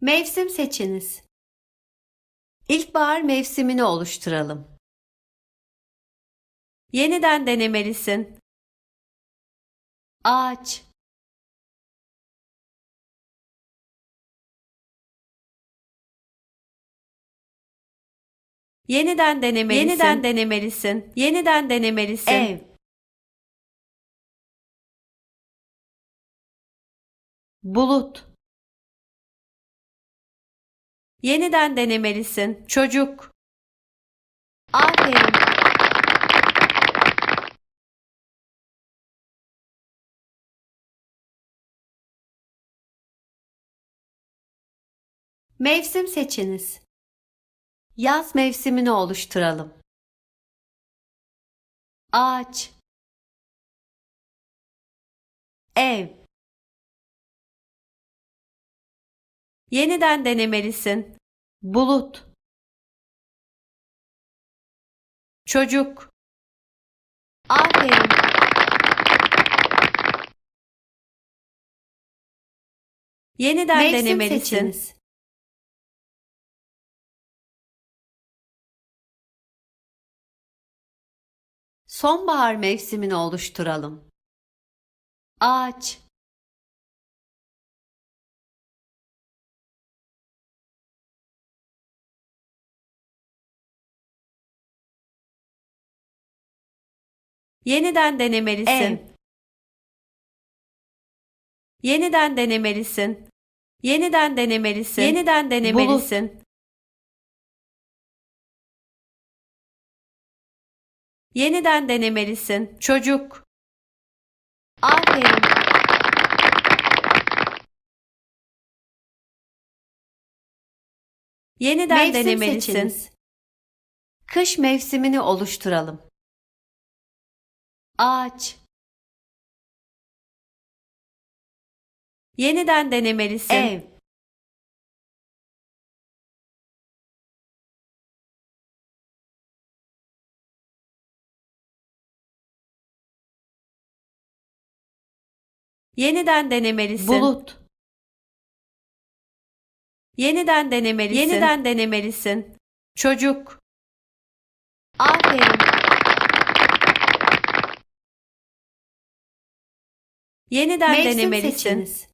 Mevsim seçiniz. İlkbahar mevsimini oluşturalım. Yeniden denemelisin. Ağaç Yeniden denemelisin. Yeniden denemelisin. Yeniden denemelisin. Ev. Bulut. Yeniden denemelisin. Çocuk. Aferin. Mevsim seçiniz. Yaz mevsimini oluşturalım. Ağaç. Ev. Yeniden denemelisin. Bulut. Çocuk. Aferin. Yeniden Mevsim denemelisin. seçiniz. Sonbahar mevsimini oluşturalım. Ağaç. Yeniden denemelisin. Ev. Yeniden denemelisin. Yeniden denemelisin. Yeniden denemelisin. Yeniden denemelisin. Çocuk. Aferin. Yeniden Mevsim denemelisin. seçiniz. Kış mevsimini oluşturalım. Ağaç. Yeniden denemelisin. Ev. Yeniden denemelisin. Bulut. Yeniden denemelisin. Yeniden denemelisin. Çocuk. Aferin. Yeniden Mevsim denemelisin. seçiniz.